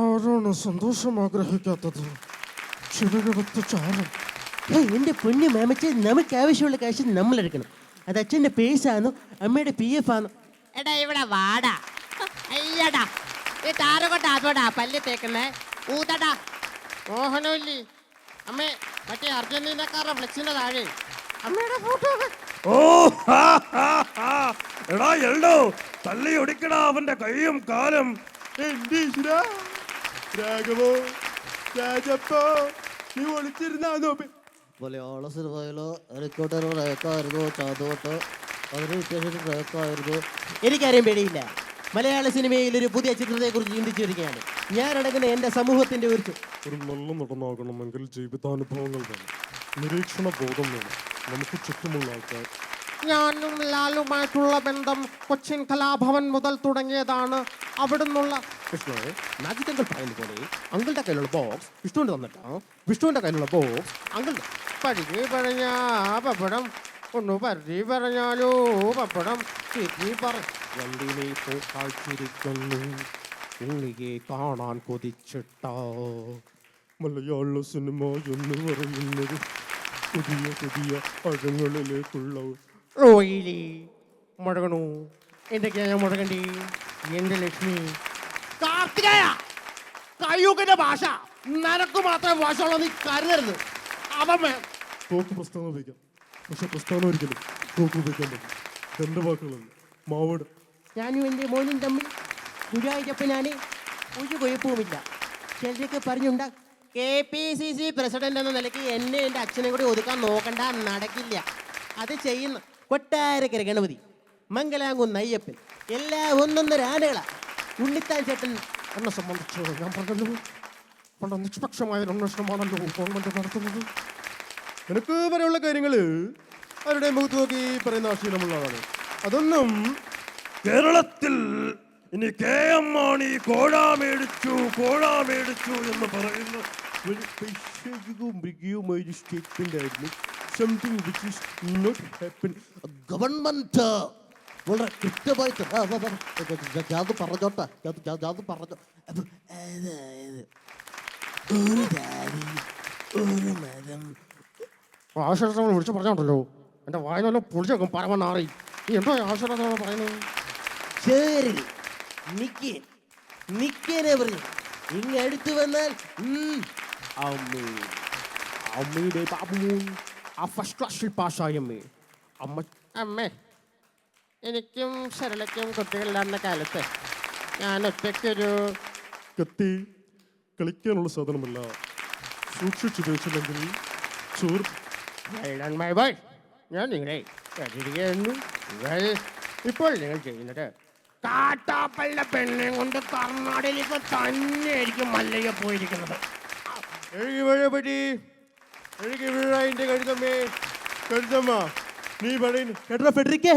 ആരാണ് സന്തോഷം ആഗ്രഹിക്കാത്തത്? ചെറുകിടത്ത് ചാരം ഏയ് എന്റെ പൊന്നു മാമച്ച നമുക്ക് ആവശ്യമുള്ള കാശ് നമ്മൾ എടുക്കണം അത് അച്ഛന്റെ പേഴ്സാണോ അമ്മയുടെ പി എഫ് ആണോ എടാ ഇവിടെ വാടാ. അയ്യടാ ഈ താരകൊട്ടാത്തോടാ പല്ല് തേക്കുന്നേ. ഊതടാ. മോഹനമില്ലി അമ്മേ മറ്റേ അർജന്റീനക്കാരുടെ ഫ്ലെക്സിന്റെ താഴെ. അമ്മയുടെ ഫോട്ടോ ഓ. എടാ എൽഡോ തല്ലി ഒടിക്കടാ അവന്റെ കൈയും കാലും. രാഘവോ രാജപ്പോ നീ ഒളിച്ചിരുന്നാന്നോ മലയാള സിനിമയിൽ എനിക്കൊട്ടൊരു റേക്കായിരുന്നു ചാതോട്ട് അതിന് വ്യത്യാസം റേക്കായിരുന്നു എനിക്കറിയാൻ പേടിയില്ല. മലയാള സിനിമയിൽ ഒരു പുതിയ ചിത്രത്തെക്കുറിച്ച് ചിന്തിച്ചിരിക്കുകയാണ്. ഞാൻ അടങ്ങുന്ന എന്റെ സമൂഹത്തിന്റെ ഒരു ഒരു നല്ല നടനാകണമെങ്കിൽ ജീവിതാനുഭവങ്ങൾ വേണം. നിരീക്ഷണ ബോധം വേണം. നമുക്ക് ചുറ്റുമുള്ള ആൾക്കാർ. ഞാനും ലാലുമായിട്ടുള്ള ബന്ധം കൊച്ചിൻ കലാഭവൻ മുതൽ തുടങ്ങിയതാണ്. അവിടുന്നുള്ള വിഷ്ണു മാജിക് അങ്കിൾ പറയുന്ന പോലെ അങ്കിളുടെ കയ്യിലുള്ള ബോക്സ് വിഷ്ണുവിന്റെ തന്നിട്ടാ. വിഷ്ണുവിന്റെ കയ്യിലുള്ള ബോക്സ് അങ്കിളുടെ പഴുകി പറഞ്ഞ പപ്പടം ഒന്ന് പരുതി പറഞ്ഞാലോ പപ്പടം. ചിരി പറ. വണ്ടിനെ കാഴ്ചിരിക്കുന്നു ഉണ്ണിയെ കാണാൻ കൊതിച്ചിട്ടോ. മലയാള സിനിമ എന്ന് പറയുന്നത് പുതിയ പുതിയ അഴങ്ങളിലേക്കുള്ള റോയിലി മുഴകണു എന്തൊക്കെയാ ഞാൻ മുഴകണ്ടി എന്റെ ലക്ഷ്മി. കാർത്തികയ കയ്യൂക്കിന്റെ ഭാഷ. നനക്ക് മാത്രമേ ഭാഷ ഉള്ളൂ നീ കരുതരുത്. അവൻ തോക്ക് പ്രസ്ഥാനം ഉപയോഗിക്കാം. പക്ഷെ പ്രസ്ഥാനം ഒരിക്കലും തോക്ക് ഉപയോഗിക്കാൻ പറ്റും രണ്ട് വാക്കുകളല്ല മാവോട്. ഞാനും എന്റെ മോനും തമ്മിൽ ഗുരുവായൂരപ്പനാണ് ഒരു കുഴപ്പവുമില്ല. ചിലരൊക്കെ പറഞ്ഞുണ്ടാ K P C C president എന്ന നിലയ്ക്ക് എന്നെ എന്റെ അച്ഛനെ കൂടി ഒതുക്കാൻ നോക്കണ്ട നടക്കില്ല. അത് ചെയ്യുന്ന കൊട്ടാരക്കര ഗണപതി മംഗലാംകുന്ന് അയ്യപ്പൻ എല്ലാ ഒന്നൊന്നര ആനകളാ ഉണ്ണിത്താൻ ചേട്ടൻ എന്നെ സംബന്ധിച്ച് ഞാൻ പറഞ്ഞല്ലോ പണ്ട് നിഷ്പക്ഷമായ അന്വേഷണമാണല്ലോ ഗവൺമെന്റ് നടത്തുന്നത്. നിനക്ക് പറയാനുള്ള കാര്യങ്ങൾ അവരുടെ മുഖത്ത് നോക്കി പറയുന്ന ആശീലമുള്ളതാണ് അതൊന്നും കേരളത്തിൽ ഇനി കെ എം മാണി കോഴ മേടിച്ചു കോഴ മേടിച്ചു എന്ന് പറയുന്ന ഒരു പൈശാചികവും ആയിരുന്നു. Something which is not government വളരെ കൃത്യമായിട്ട് ഞാൻ- പറഞ്ഞോട്ടെ. ഞാൻ- പറഞ്ഞു അതായത് ഒരു ജാതി ഒരു മതം ആശ്വാസം വിളിച്ച് പറഞ്ഞോണ്ടല്ലോ. എന്റെ വായനല്ലോ പൊളിച്ചേക്കും പരമനാറി നീ എന്തോ ആശ്വാസം പറയുന്നത്? ശരി. നിക്കേ. നിക്കേനെ പറഞ്ഞു. ഇങ്ങ് അടുത്ത് വന്നാൽ അമ്മേ അമ്മയുടെ ബാബു ആ ഫസ്റ്റ് ക്ലാസ്സിൽ പാസ്സായമ്മേ അമ്മ അമ്മേ. എനിക്കും ശരളയ്ക്കും കുട്ടികളില്ലാന്ന കാലത്ത് ഞാൻ ഒറ്റയ്ക്കൊരു കത്തി കളിക്കാനുള്ള സാധനമല്ല. സൂക്ഷിച്ചുപയോഗിച്ചില്ലെങ്കിൽ ചോർ my boy, ഞാൻ നിങ്ങളെ ഇപ്പോൾ നിങ്ങൾ ചെയ്യുന്നത് കാട്ടാപ്പള്ള പെണ്ണെ കൊണ്ട് കർണാടകയിലേക്ക് തന്നെയായിരിക്കും മല്ലയ്യ പോയിരിക്കുന്നത്. എഴുകി വഴപറ്റി എഴുകി വീഴായിന്റെ കഴുതമ്മേ. കഴുതമ്മ നീ പറയുന്നു കേട്ടോ ഫെഡറിക്കേ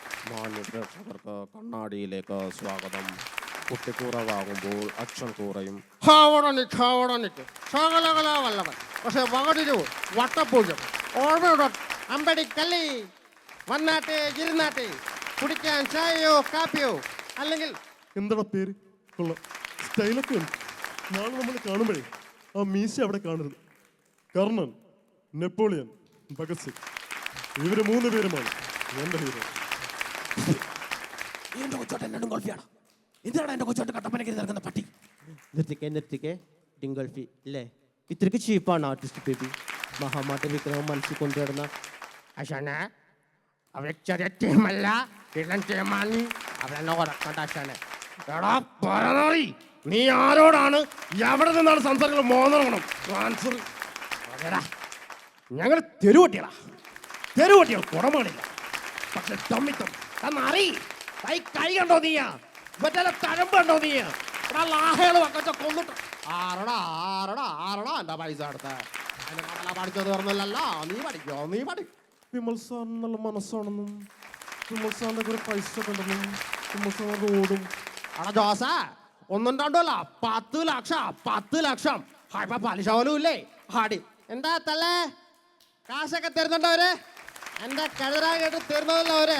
മാന്യപ്രേക്ഷകർക്ക് കണ്ണാടിയിലേക്ക് സ്വാഗതം. കുട്ടിക്കൂറവാകുമ്പോൾ അച്ഛൻ കൂറയും. ഹാവടനിക്ക് ഹാവടനിക്ക് പക്ഷെ വകടിരു വട്ടപ്പൂജം. ഓർമ്മയുടെ അമ്പടിക്കല്ലി വന്നാട്ടെ ഇരുന്നാട്ടെ. കുടിക്കാൻ ചായയോ കാപ്പിയോ? അല്ലെങ്കിൽ എന്താ പേര് കൊള്ളാം. സ്റ്റൈലൊക്കെ ഉണ്ട്. നാളെ നമ്മൾ കാണുമ്പോഴേ ആ മീശ അവിടെ കാണരുത്. കർണൻ നെപ്പോളിയൻ ഭഗത് സിംഗ് ഇവർ മൂന്ന് പേരുമാണ്. എന്റെ ഹീറോ. എന്റെ കൊച്ചോട്ട് എന്നോടും ഗോൾഫിയാണ് എന്തിനാണ് എന്റെ കൊച്ചോട്ട് പട്ടി? നിർത്തിക്കേ നിർത്തിക്കേ. ഡിംഗൾഫി അല്ലേ ഇത്രയ്ക്ക് ചീപ്പാണ് ആർട്ടിസ്റ്റ് ബേബി മഹാമാട്ട വിക്രമം മനസ്സിൽ കൊണ്ടുവരുന്ന നീ ആരോടാണ്? എവിടെ നിന്നാണ് സംസാരിക്കുന്നത് ട്രാൻസ്ഫർ ഞങ്ങൾ തെരുവട്ടികളാ തെരുവട്ടികൾ കുടമാണില്ല പക്ഷെ തമ്മിത്തം തന്നറി കൈ കൈ കണ്ടോ നീയാ? മറ്റേ തഴമ്പ് കണ്ടോ നീ ഇവിടെ ലാഹകൾ വക്കച്ച കൊന്നിട്ട്. ആരടാ ആരടാ ആരടാ എന്റെ പൈസ എടുത്ത് പഠിച്ചത് പറഞ്ഞല്ലോ നീ പഠിക്കോ നീ പഠി. വിമൽ സാർ നല്ല മനസ്സാണെന്നും വിമൽ സാറിന്റെ കൂടെ പൈസ കണ്ടെന്നും വിമൽ സാർ ഓടും. അടാ ജോസ? ഒന്നും രണ്ടല്ല പത്ത് ലക്ഷം പത്ത് ലക്ഷം. ഹൈപ്പ ഇപ്പൊ പലിശ പോലും ഇല്ലേ? ഹാടി എന്താ തല്ലേ കാശൊക്കെ തരുന്നുണ്ടോ അവർ? എന്റെ കഴുതരാ കേട്ട് തരുന്നതല്ലോ അവർ?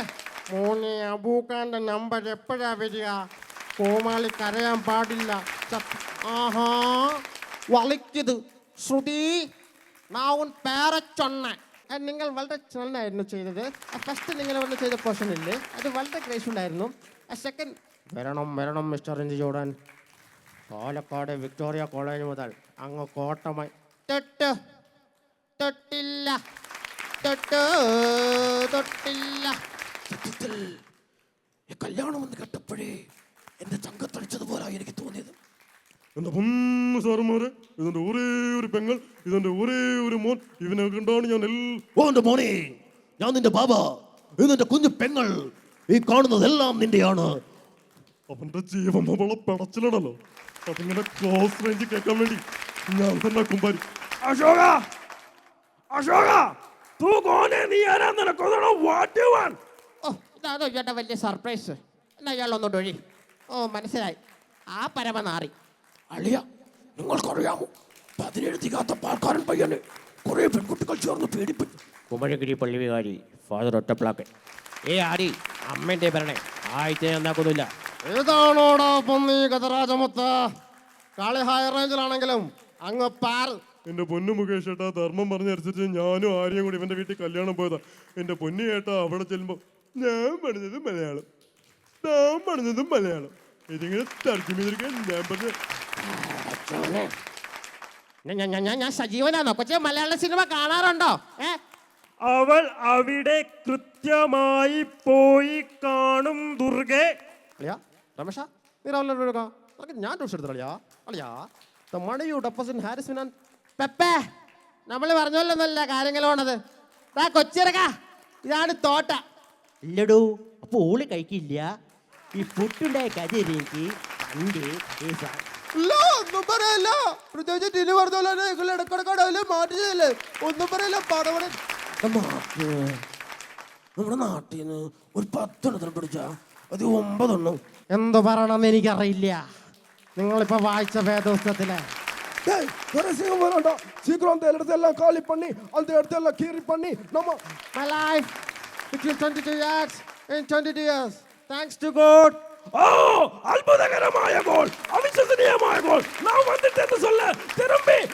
മോനെ അബൂക്കാന്റെ നമ്പർ എപ്പോഴാ വരിക? കോമാളി കരയാൻ പാടില്ല. ആഹാ. വളിക്കത്. ശ്രുതി നാവുൻ പേരച്ചൊണ്ണ. നിങ്ങൾ വളരെ ചെന്നായിരുന്നു ചെയ്തത്. ഫസ്റ്റ് നിങ്ങൾ വന്ന് ചെയ്ത പോർഷൻ ഇല്ലേ? അത് വളരെ ഗ്രേസ് ഉണ്ടായിരുന്നു സെക്കൻഡ് വരണം വരണം mister Ranji Jordan. Palakkad Victoria college മുതൽ അങ്ങ് കോട്ടമായി തൊട്ട്. തൊട്ടില്ല. തൊട്ട് തൊട്ടില്ല. സത്യത്തിൽ ഈ കല്യാണം എന്ന് കേട്ടപ്പോഴേ എന്റെ ചങ്കത്തടിച്ചതുപോലെ എനിക്ക് തോന്നിയത്. എന്റെ ഒന്ന് സാറുമാര് ഇതെന്റെ ഒരേ ഒരു പെങ്ങൾ ഇതെന്റെ ഒരേ ഒരു മോൻ ഇവനെ കണ്ടാണ് ഞാൻ എല്ലാ ഓ എന്റെ മോനെ ഞാൻ നിന്റെ ബാബ ഇതിന്റെ കുഞ്ഞു പെങ്ങൾ ഈ കാണുന്നതെല്ലാം നിന്റെയാണ്. അവന്റെ ജീവൻ അവളെ പടച്ചിലടല്ലോ അതിങ്ങനെ ക്ലോസ് റേഞ്ച് കേൾക്കാൻ വേണ്ടി ഞാൻ തന്നെ കുമ്പാരി. അശോക! അശോക! തൂ കോനെ നീ ആരാ നിനക്കൊന്നോ വാട്ടുവാൻ ഇതാണോ ചേട്ടാ വലിയ സർപ്രൈസ് എന്നാ ഇയാളൊന്നോട്ട് ഒഴി. ഓ മനസ്സിലായി. ആ പരമനാറി അളിയ നിങ്ങൾക്കറിയാമോ? പതിനേഴ് തികാത്ത പാൽക്കാരൻ പയ്യനെ കുറെ പെൺകുട്ടികൾ ചേർന്ന് പീഡിപ്പിച്ചു കുമരഗിരി പള്ളി വികാരി ഫാദർ ഒറ്റപ്ലാക്കൻ ഏ ആടി അമ്മേന്റെ ഭരണേ. ആയിട്ട് എന്താക്കുന്നില്ല ഏതാണോടാ പൊന്നി ഗതരാജമുത്ത്? കളി ഹൈ റേഞ്ചിലാണെങ്കിലും അങ്ങ് പാർ. എന്റെ പൊന്നു മുകേഷ് ഏട്ടാ ധർമ്മം പറഞ്ഞനുസരിച്ച് ഞാനും ആരെയും കൂടി ഇവന്റെ വീട്ടിൽ കല്യാണം പോയതാ. എന്റെ പൊന്നു ഏട്ടാ അവിടെ ചെല്ലുമ്പോ ഞാൻ പറഞ്ഞത് മലയാളം. ഞാൻ പറഞ്ഞതും മലയാളം. ഇതിങ്ങനെ തർജമ ചെയ്തിരിക്കാൻ ഞാൻ പറഞ്ഞ ഞാൻ- ഞാൻ- ഞാൻ- ഞാൻ ഞാൻ സജീവനാണോ കൊച്ചെ മലയാള സിനിമ കാണാറുണ്ടോ? ഏ? അവൾ അവിടെ കൃത്യമായി പോയി കാണും ദുർഗെ. അളിയാ രമേശ നീ രാവിലെ എടുക്കാം? ഞാൻ ട്യൂഷൻ എടുത്തു അളിയാ. അളിയാ the money you deposit Haris finance പെപ്പേ നമ്മൾ പറഞ്ഞല്ലോ എന്നല്ല കാര്യങ്ങൾ പോണത്. ദാ കൊച്ചിറക്ക ഇതാണ് തോട്ട. ഇല്ലടോ അപ്പോൾ ഓൾ കഴിക്കില്ല. ഈ പുട്ടുണ്ടായ കഥയിലേക്ക് ഒന്നും നമ്മുടെ നാട്ടിന്ന് ഒരു പത്തെണ്ണത്തിന് പിടിച്ച അത് ഒമ്പതെണ്ണം. എന്തു പറയണമെന്ന് എനിക്കറിയില്ല. നിങ്ങളിപ്പോ വായിച്ച വേദോസ്തത്തിലെ. രഹസ്യം വേണ്ട. സീക്രം എടുത്തെല്ലാം പണി അത് കീറി പണി നമ്മ பண்ணி நம்ம My life between 22 years and 22 years. Thanks to God. ஓ அற்புதகரமாய கோல் அவிசுவசனீயமாய கோல் நான் வந்துட்டேன்னு சொல்ல திரும்பி வந்துட்டேன்னு சொல்லடா